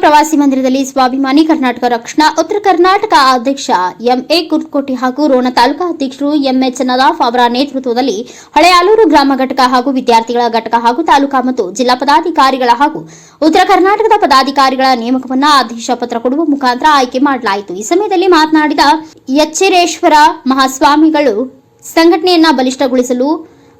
ಪ್ರವಾಸಿ ಮಂದಿರದಲ್ಲಿ ಸ್ವಾಭಿಮಾನಿ ಕರ್ನಾಟಕ ರಕ್ಷಣಾ, ಉತ್ತರ ಕರ್ನಾಟಕ ಅಧ್ಯಕ್ಷ ಎಂಎ ಕುರ್ಕೋಟಿ ಹಾಗೂ ರೋಣ ತಾಲೂಕಾ ಅಧ್ಯಕ್ಷರು ಎಂಎಚ್ ನದಾಫ್ ಅವರ ನೇತೃತ್ವದಲ್ಲಿ ಹಳೆಯಾಲೂರು ಗ್ರಾಮ ಘಟಕ ಹಾಗೂ ವಿದ್ಯಾರ್ಥಿಗಳ ಘಟಕ ಹಾಗೂ ತಾಲೂಕಾ ಮತ್ತು ಜಿಲ್ಲಾ ಪದಾಧಿಕಾರಿಗಳ ಹಾಗೂ ಉತ್ತರ ಕರ್ನಾಟಕದ ಪದಾಧಿಕಾರಿಗಳ ನೇಮಕವನ್ನು ಆದೇಶ ಪತ್ರ ಕೊಡುವ ಮುಖಾಂತರ ಆಯ್ಕೆ ಮಾಡಲಾಯಿತು. ಈ ಸಮಯದಲ್ಲಿ ಮಾತನಾಡಿದ ಎಚ್ಚರೇಶ್ವರ ಮಹಾಸ್ವಾಮಿಗಳು, ಸಂಘಟನೆಯನ್ನ ಬಲಿಷ್ಠಗೊಳಿಸಲು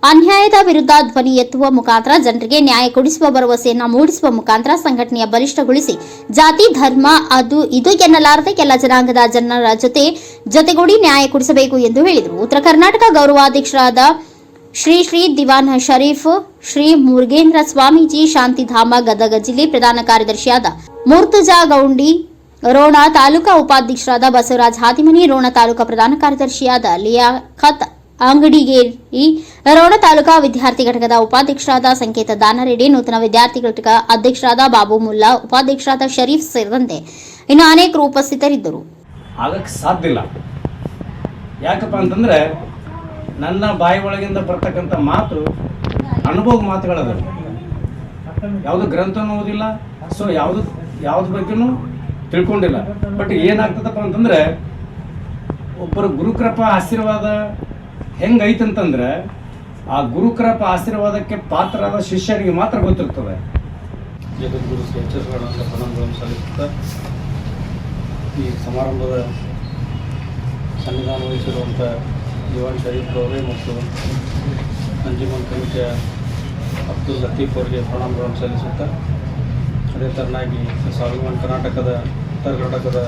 ಅನ್ಯಾಯದ ವಿರುದ್ಧ ಧ್ವನಿ ಎತ್ತುವ ಮುಖಾಂತರ ಜನರಿಗೆ ನ್ಯಾಯ ಕೊಡಿಸುವ ಭರವಸೆಯನ್ನ ಮೂಡಿಸುವ ಮುಖಾಂತರ ಸಂಘಟನೆಯ ಬಲಿಷ್ಠಗೊಳಿಸಿ, ಜಾತಿ, ಧರ್ಮ, ಅದು, ಇದು ಎನ್ನಲಾರದೆ ಕೆಲ ಜನಾಂಗದ ಜನರ ಜೊತೆ ಜೊತೆಗೂಡಿ ನ್ಯಾಯ ಕೊಡಿಸಬೇಕು ಎಂದು ಹೇಳಿದರು. ಉತ್ತರ ಕರ್ನಾಟಕ ಗೌರವಾಧ್ಯಕ್ಷರಾದ ಶ್ರೀ ಶ್ರೀ ದಿವಾನ್ ಶರೀಫ್, ಶ್ರೀ ಮುರುಗೇಂದ್ರ ಸ್ವಾಮೀಜಿ, ಶಾಂತಿಧಾಮ, ಗದಗ ಜಿಲ್ಲೆ ಪ್ರಧಾನ ಕಾರ್ಯದರ್ಶಿಯಾದ ಮುರ್ತುಜಾ ಗೌಂಡಿ, ರೋಣ ತಾಲೂಕಾ ಉಪಾಧ್ಯಕ್ಷರಾದ ಬಸವರಾಜ್ ಹಾದಿಮನಿ, ರೋಣ ತಾಲೂಕಾ ಪ್ರಧಾನ ಕಾರ್ಯದರ್ಶಿಯಾದ ಲಿಯಾಖತ್ ಅಂಗಡಿಗೇರಿ ರೋಣ ತಾಲೂಕಾ ವಿದ್ಯಾರ್ಥಿ ಘಟಕದ ಉಪಾಧ್ಯಕ್ಷರಾದ ಸಂಕೇತ ದಾನರೆಡ್ಡಿ, ನೂತನ ವಿದ್ಯಾರ್ಥಿ ಘಟಕ ಅಧ್ಯಕ್ಷರಾದ ಬಾಬು ಮುಲ್ಲಾ, ಉಪಾಧ್ಯಕ್ಷರಾದ ಶರೀಫ್ ಸೇರಿದಂತೆ ಇನ್ನು ಅನೇಕರು ಉಪಸ್ಥಿತರಿದ್ದರು. ಆಗಕ್ಕೆ ಸಾಧ್ಯ ಇಲ್ಲ. ಯಾಕಪ್ಪ ಅಂತಂದ್ರೆ ನನ್ನ ಬಾಯಿ ಒಳಗಿಂದ ಬರ್ತಕ್ಕಂಥ ಮಾತು ಅನುಭವ ಮಾತುಗಳದ ಯಾವುದು ಗ್ರಂಥನೂ ಓದಿಲ್ಲ, ಸೊ ಯಾವುದು, ಯಾವ್ದು ಬಗ್ಗೆನೂ ತಿಳ್ಕೊಂಡಿಲ್ಲ. ಬಟ್ ಏನಾಗ್ತದಪ್ಪ ಅಂತಂದ್ರೆ, ಒಬ್ಬರ ಗುರುಕೃಪ ಆಶೀರ್ವಾದ ಹೆಂಗೈತಂತಂದ್ರೆ ಆ ಗುರುಕೃಪ ಆಶೀರ್ವಾದಕ್ಕೆ ಪಾತ್ರರಾದ ಶಿಷ್ಯರಿಗೆ ಮಾತ್ರ ಗೊತ್ತಿರ್ತದೆ. ಜಗದ್ಗುರು ಶ್ರೀ ಪ್ರಣಾಮಗಳನ್ನು ಸಲ್ಲಿಸುತ್ತಾ ಈ ಸಮಾರಂಭದ ಸನ್ನಿಧಾನ ವಹಿಸಿರುವಂಥ ಜೀವನ್ ಶರೀಫ್ ಅವರೇ ಮತ್ತು ಅಂಜುಮನ್ ಕಮಿಟಿಯ ಅಬ್ದುಲ್ ಲತೀಫ್ ಅವರಿಗೆ ಪ್ರಣಾಮಗಳನ್ನು ಸಲ್ಲಿಸುತ್ತಾ, ಅದೇ ತರನಾಗಿ ಸ್ವಾಭಿಮಾನ್ ಕರ್ನಾಟಕದ, ಉತ್ತರ ಕರ್ನಾಟಕದ